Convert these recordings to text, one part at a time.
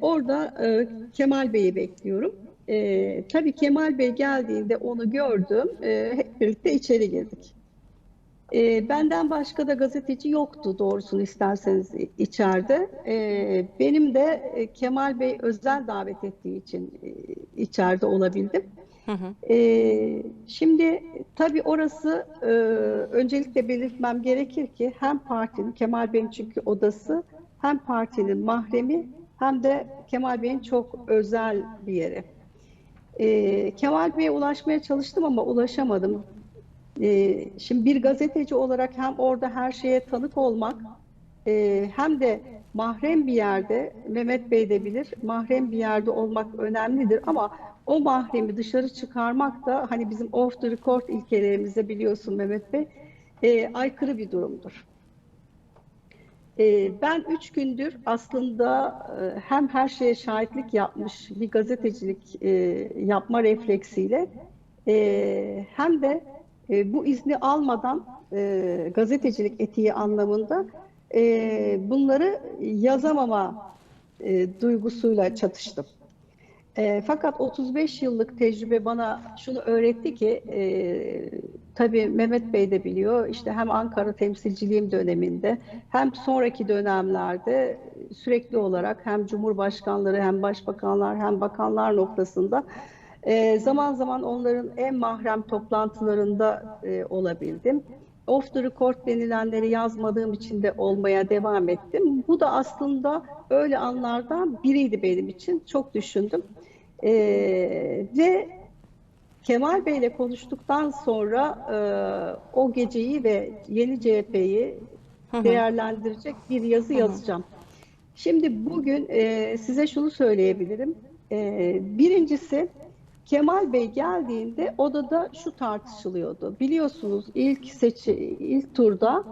orada e, Kemal Bey'i bekliyorum. E, tabii Kemal Bey geldiğinde onu gördüm. E, hep birlikte içeri girdik. E, benden başka da gazeteci yoktu doğrusunu isterseniz içeride. E, benim de e, Kemal Bey özel davet ettiği için e, içeride olabildim. Hı hı. Ee, şimdi tabii orası e, öncelikle belirtmem gerekir ki hem partinin, Kemal Bey'in çünkü odası, hem partinin mahremi hem de Kemal Bey'in çok özel bir yeri. Ee, Kemal Bey'e ulaşmaya çalıştım ama ulaşamadım. Ee, şimdi bir gazeteci olarak hem orada her şeye tanık olmak e, hem de mahrem bir yerde, Mehmet Bey de bilir, mahrem bir yerde olmak önemlidir ama o mahremi dışarı çıkarmak da hani bizim off the record ilkelerimize biliyorsun Mehmet Bey, e, aykırı bir durumdur. E, ben üç gündür aslında e, hem her şeye şahitlik yapmış bir gazetecilik e, yapma refleksiyle e, hem de bu izni almadan gazetecilik etiği anlamında bunları yazamama duygusuyla çatıştım. Fakat 35 yıllık tecrübe bana şunu öğretti ki, tabii Mehmet Bey de biliyor, işte hem Ankara temsilciliğim döneminde hem sonraki dönemlerde sürekli olarak hem Cumhurbaşkanları hem Başbakanlar hem Bakanlar noktasında e, zaman zaman onların en mahrem toplantılarında e, olabildim. Off the record denilenleri yazmadığım için de olmaya devam ettim. Bu da aslında öyle anlardan biriydi benim için. Çok düşündüm. Ee, ve Kemal Bey'le konuştuktan sonra e, o geceyi ve yeni CHP'yi değerlendirecek bir yazı yazacağım. Şimdi bugün e, size şunu söyleyebilirim. E, birincisi Kemal Bey geldiğinde odada şu tartışılıyordu. Biliyorsunuz ilk seçi ilk turda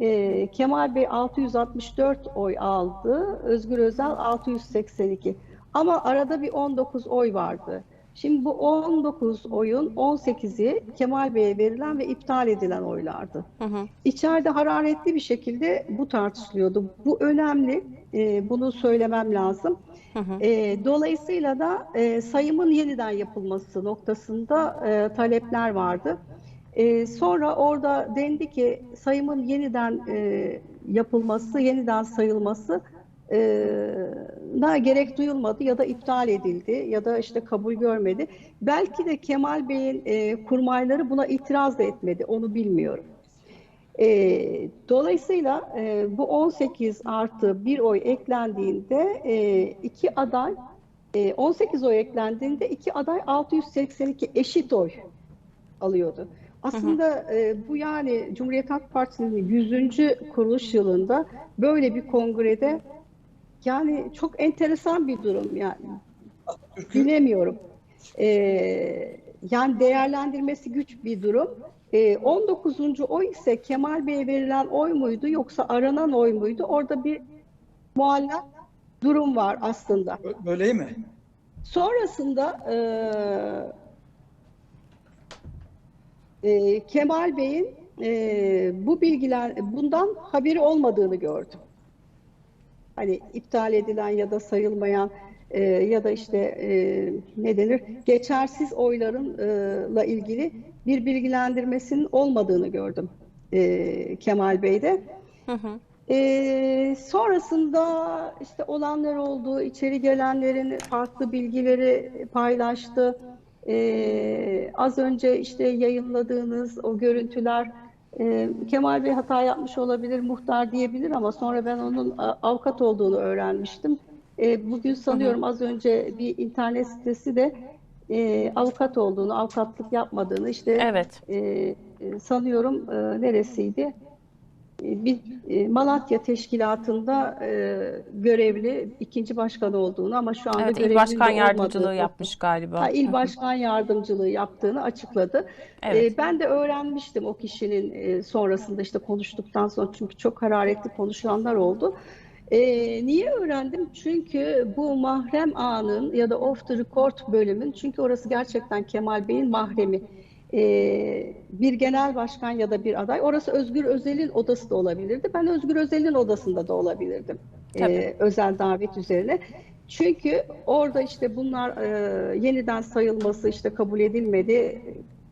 e, Kemal Bey 664 oy aldı, Özgür Özel 682. Ama arada bir 19 oy vardı. Şimdi bu 19 oyun 18'i Kemal Bey'e verilen ve iptal edilen oylardı. Hı hı. İçeride hararetli bir şekilde bu tartışılıyordu. Bu önemli. E, bunu söylemem lazım. Hı hı. E, dolayısıyla da e, sayımın yeniden yapılması noktasında e, talepler vardı. E, sonra orada dendi ki sayımın yeniden e, yapılması, yeniden sayılması e, na gerek duyulmadı ya da iptal edildi ya da işte kabul görmedi. Belki de Kemal Bey'in e, kurmayları buna itiraz da etmedi, onu bilmiyorum. E, dolayısıyla e, bu 18 artı bir oy eklendiğinde e, iki aday, e, 18 oy eklendiğinde iki aday 682 eşit oy alıyordu. Aslında e, bu yani Cumhuriyet Halk Partisi'nin 100. kuruluş yılında böyle bir kongrede yani çok enteresan bir durum yani. Bilemiyorum. Ee, yani değerlendirmesi güç bir durum. Ee, 19. oy ise Kemal Bey'e verilen oy muydu yoksa aranan oy muydu? Orada bir muallak durum var aslında. böyle mi? Sonrasında e, e, Kemal Bey'in e, bu bilgiler bundan haberi olmadığını gördüm. Hani iptal edilen ya da sayılmayan e, ya da işte e, ne denir geçersiz oylarınla ilgili bir bilgilendirmesinin olmadığını gördüm e, Kemal Bey'de. Hı hı. Ee, sonrasında işte olanlar oldu, içeri gelenlerin farklı bilgileri paylaştı. Ee, az önce işte yayınladığınız o görüntüler e, Kemal Bey hata yapmış olabilir, muhtar diyebilir ama sonra ben onun avukat olduğunu öğrenmiştim. E, bugün sanıyorum az önce bir internet sitesi de e, avukat olduğunu, avukatlık yapmadığını işte Evet. e, e, sanıyorum e, neresiydi? Bir e, Malatya Teşkilatı'nda e, görevli ikinci başkan olduğunu ama şu anda Evet, il başkan yardımcılığı olmadığı- yapmış galiba. Ha, il başkan yardımcılığı yaptığını açıkladı. Evet. E, ben de öğrenmiştim o kişinin sonrasında işte konuştuktan sonra çünkü çok hararetli konuşulanlar oldu. E, niye öğrendim? Çünkü bu mahrem anın ya da off the record bölümün çünkü orası gerçekten Kemal Bey'in mahremi. E, bir genel başkan ya da bir aday. Orası Özgür Özel'in odası da olabilirdi. Ben Özgür Özel'in odasında da olabilirdim. E, özel davet üzerine. Çünkü orada işte bunlar e, yeniden sayılması işte kabul edilmedi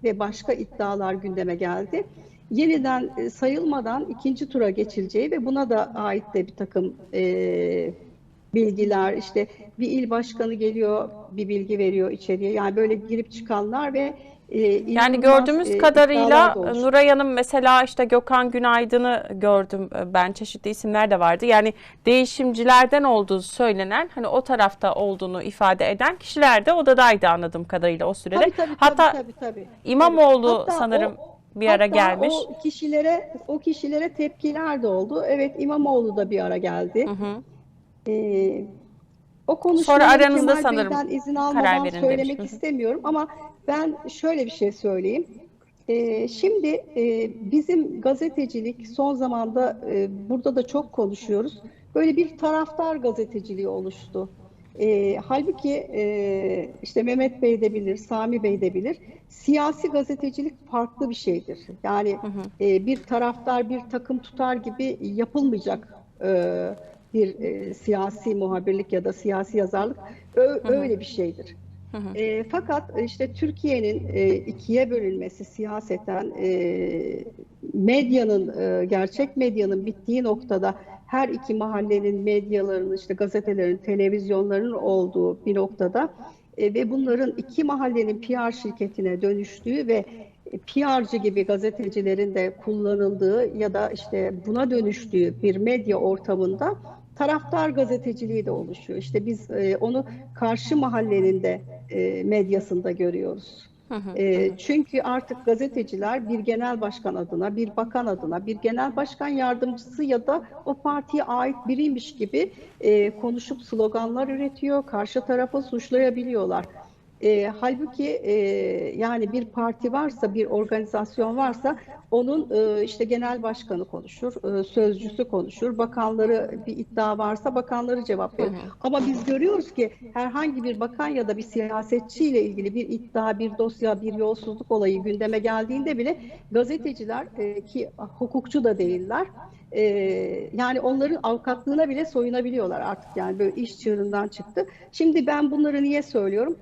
ve başka iddialar gündeme geldi. Yeniden e, sayılmadan ikinci tura geçileceği ve buna da ait de bir takım e, bilgiler işte bir il başkanı geliyor bir bilgi veriyor içeriye yani böyle girip çıkanlar ve e, Yani gördüğümüz e, kadarıyla. Nuray Hanım mesela işte Gökhan Günaydın'ı gördüm e, ben çeşitli isimler de vardı. Yani değişimcilerden olduğu söylenen hani o tarafta olduğunu ifade eden kişiler de odadaydı anladığım kadarıyla o sürede. Tabii, tabii, Hatta tabii, tabii, tabii. İmamoğlu Hatta sanırım o- bir ara hatta gelmiş. O kişilere o kişilere tepkiler de oldu. Evet İmamoğlu da bir ara geldi. Hı hı. Ee, o konuşmaları Sonra aranızda Kemal sanırım Bey'den izin karar almadan verin söylemek demiş. Hı hı. istemiyorum ama ben şöyle bir şey söyleyeyim. Ee, şimdi e, bizim gazetecilik son zamanda e, burada da çok konuşuyoruz. Böyle bir taraftar gazeteciliği oluştu. E, halbuki e, işte Mehmet Bey de bilir, Sami Bey de bilir. Siyasi gazetecilik farklı bir şeydir. Yani e, bir taraftar bir takım tutar gibi yapılmayacak e, bir e, siyasi muhabirlik ya da siyasi yazarlık Ö- öyle bir şeydir. E, fakat işte Türkiye'nin e, ikiye bölünmesi siyaseten e, medyanın e, gerçek medyanın bittiği noktada her iki mahallenin medyalarının işte gazetelerin, televizyonların olduğu bir noktada e, ve bunların iki mahallenin PR şirketine dönüştüğü ve PR'cı gibi gazetecilerin de kullanıldığı ya da işte buna dönüştüğü bir medya ortamında taraftar gazeteciliği de oluşuyor. İşte biz e, onu karşı mahallenin de e, medyasında görüyoruz. E, çünkü artık gazeteciler bir genel başkan adına, bir bakan adına, bir genel başkan yardımcısı ya da o partiye ait biriymiş gibi e, konuşup sloganlar üretiyor, karşı tarafı suçlayabiliyorlar. E, halbuki e, yani bir parti varsa, bir organizasyon varsa onun e, işte genel başkanı konuşur, e, sözcüsü konuşur, bakanları bir iddia varsa bakanları cevap verir. Ama biz görüyoruz ki herhangi bir bakan ya da bir siyasetçiyle ilgili bir iddia, bir dosya, bir yolsuzluk olayı gündeme geldiğinde bile gazeteciler e, ki hukukçu da değiller, e, yani onların avukatlığına bile soyunabiliyorlar artık yani böyle iş çığırından çıktı. Şimdi ben bunları niye söylüyorum?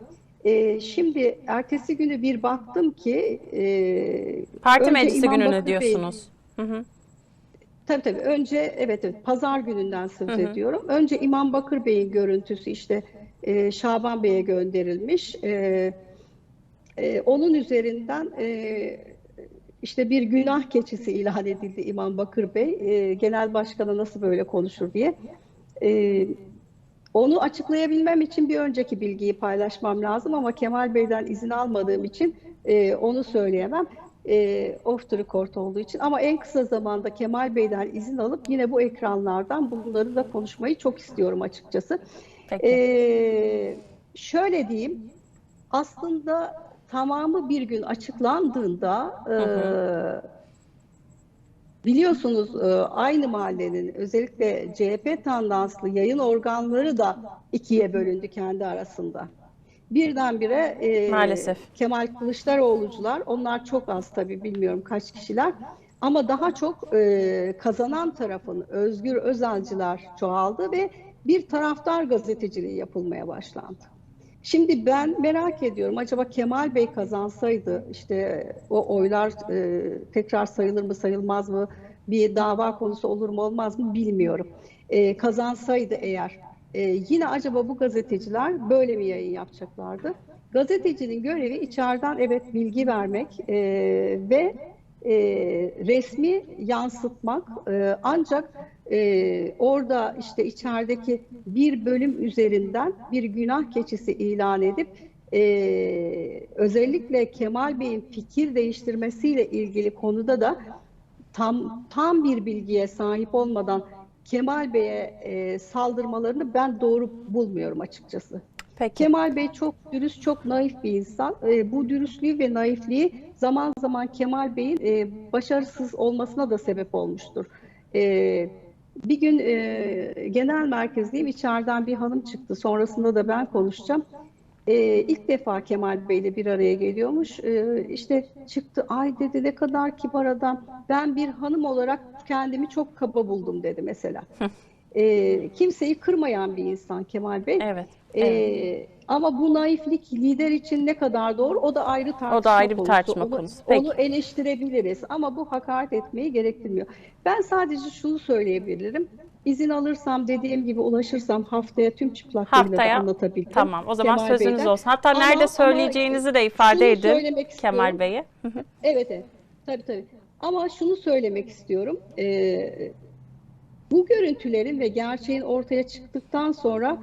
E, şimdi ertesi günü bir baktım ki e, Parti meclisi İmam gününü Bakır Bey- diyorsunuz. Hı hı. Tabii tabii. Önce evet, evet pazar gününden söz Hı hı. ediyorum. Önce İmam Bakır Bey'in görüntüsü işte e, Şaban Bey'e gönderilmiş. E, e, onun üzerinden e, işte bir günah keçisi ilan edildi İmam Bakır Bey. E, genel başkanı nasıl böyle konuşur diye. E, onu açıklayabilmem için bir önceki bilgiyi paylaşmam lazım ama Kemal Bey'den izin almadığım için e, onu söyleyemem. E, off the record olduğu için ama en kısa zamanda Kemal Bey'den izin alıp yine bu ekranlardan bunları da konuşmayı çok istiyorum açıkçası. Peki. E, şöyle diyeyim, aslında tamamı bir gün açıklandığında e, Biliyorsunuz e, aynı mahallenin özellikle CHP tandanslı yayın organları da ikiye bölündü kendi arasında. Birdenbire e, Maalesef. Kemal Kılıçdaroğlu'cular, onlar çok az tabii bilmiyorum kaç kişiler ama daha çok e, kazanan tarafın Özgür Özelciler çoğaldı ve bir taraftar gazeteciliği yapılmaya başlandı. Şimdi ben merak ediyorum acaba Kemal Bey kazansaydı işte o oylar e, tekrar sayılır mı sayılmaz mı bir dava konusu olur mu olmaz mı bilmiyorum. E, kazansaydı eğer e, yine acaba bu gazeteciler böyle mi yayın yapacaklardı? Gazetecinin görevi içeriden evet bilgi vermek e, ve e, resmi yansıtmak e, ancak e, orada işte içerideki bir bölüm üzerinden bir günah keçisi ilan edip e, özellikle Kemal Bey'in fikir değiştirmesiyle ilgili konuda da tam tam bir bilgiye sahip olmadan Kemal Bey'e e, saldırmalarını ben doğru bulmuyorum açıkçası. Peki. Kemal Bey çok dürüst, çok naif bir insan. E, bu dürüstlüğü ve naifliği zaman zaman Kemal Bey'in e, başarısız olmasına da sebep olmuştur. E, bir gün e, genel merkezdeyim, içeriden bir hanım çıktı. Sonrasında da ben konuşacağım. E, ilk defa Kemal Bey'le bir araya geliyormuş. E, işte çıktı, ay dedi ne kadar kibar adam. Ben bir hanım olarak kendimi çok kaba buldum dedi mesela. e, kimseyi kırmayan bir insan Kemal Bey. Evet. Ee, ama bu naiflik lider için ne kadar doğru o da ayrı tartışma O da ayrı bir konusu. tartışma Onu- konusu. Peki. Onu eleştirebiliriz ama bu hakaret etmeyi gerektirmiyor. Ben sadece şunu söyleyebilirim. İzin alırsam dediğim gibi ulaşırsam haftaya tüm çıplaklığıyla da anlatabilirim. Tamam. O zaman Kemal sözünüz Bey'den. olsun. Hatta Ama- nerede söyleyeceğinizi de ifade edin Kemal. Bey'e. Evet, evet. Tabii tabii. Ama şunu söylemek istiyorum. Ee, bu görüntülerin ve gerçeğin ortaya çıktıktan sonra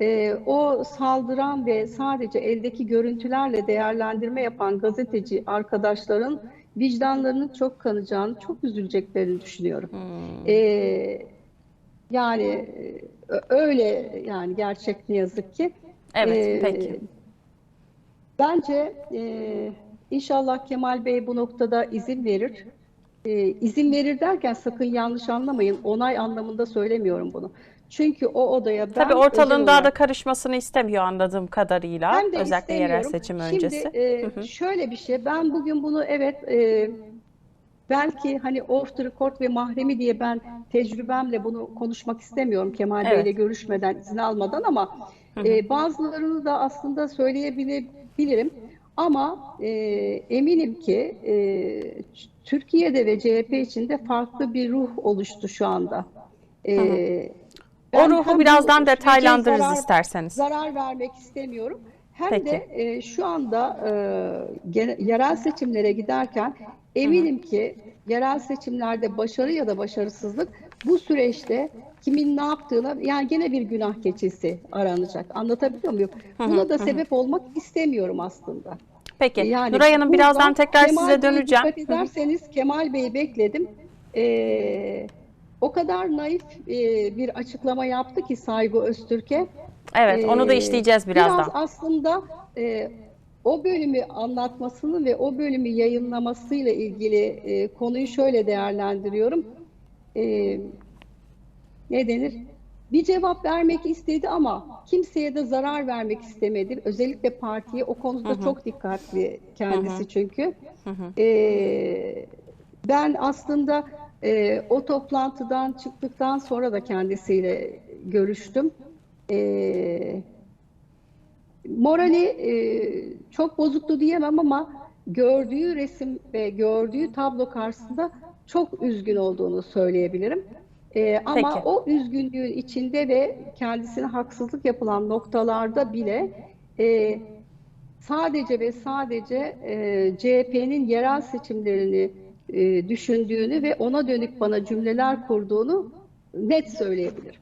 e, o saldıran ve sadece eldeki görüntülerle değerlendirme yapan gazeteci arkadaşların vicdanlarının çok kanacağını, çok üzüleceklerini düşünüyorum. Hmm. Ee, yani e, öyle yani gerçek ne yazık ki. Evet, Ee, peki. Bence e, inşallah Kemal Bey bu noktada izin verir. E, izin verir derken sakın yanlış anlamayın. Onay anlamında söylemiyorum bunu. Çünkü o odaya ben Tabii ortalığın daha da karışmasını istemiyor anladığım kadarıyla. hem de Özellikle yerel seçim Şimdi, öncesi. e, Hı hı. şöyle bir şey. Ben bugün bunu evet e, belki hani off the record ve mahremi diye ben tecrübemle bunu konuşmak istemiyorum Kemal Evet. Bey'le görüşmeden, izin almadan ama e, bazılarını da aslında söyleyebilirim. Ama e, eminim ki e, Türkiye'de ve CHP içinde farklı bir ruh oluştu şu anda. E, O ruhu birazdan detaylandırırız zarar- isterseniz. zarar vermek istemiyorum. Hem Peki. de e, şu anda e, yerel seçimlere giderken eminim ki yerel seçimlerde başarı ya da başarısızlık bu süreçte kimin ne yaptığına yani gene bir günah keçisi aranacak. Anlatabiliyor muyum? Buna da sebep olmak istemiyorum aslında. Peki. Yani Nuray Hanım birazdan tekrar Kemal size döneceğim. Dikkat ederseniz Kemal Bey'i bekledim. Ee, o kadar naif e, bir açıklama yaptı ki Saygı Öztürk'e. Evet, onu da Ee, işleyeceğiz birazdan. Biraz aslında e, o bölümü anlatmasını ve o bölümü yayınlamasıyla ilgili e, konuyu şöyle değerlendiriyorum. E, ne denir? Bir cevap vermek istedi ama kimseye de zarar vermek istemedi. Özellikle partiye o konuda çok dikkatli kendisi çünkü. E, ben aslında e, o toplantıdan çıktıktan sonra da kendisiyle görüştüm. E, morali e, çok bozuktu diyemem ama gördüğü resim ve gördüğü tablo karşısında çok üzgün olduğunu söyleyebilirim. E, ama Peki. o üzgünlüğün içinde ve kendisine haksızlık yapılan noktalarda bile e, sadece ve sadece e, CHP'nin yerel seçimlerini e, düşündüğünü ve ona dönük bana cümleler kurduğunu net söyleyebilirim.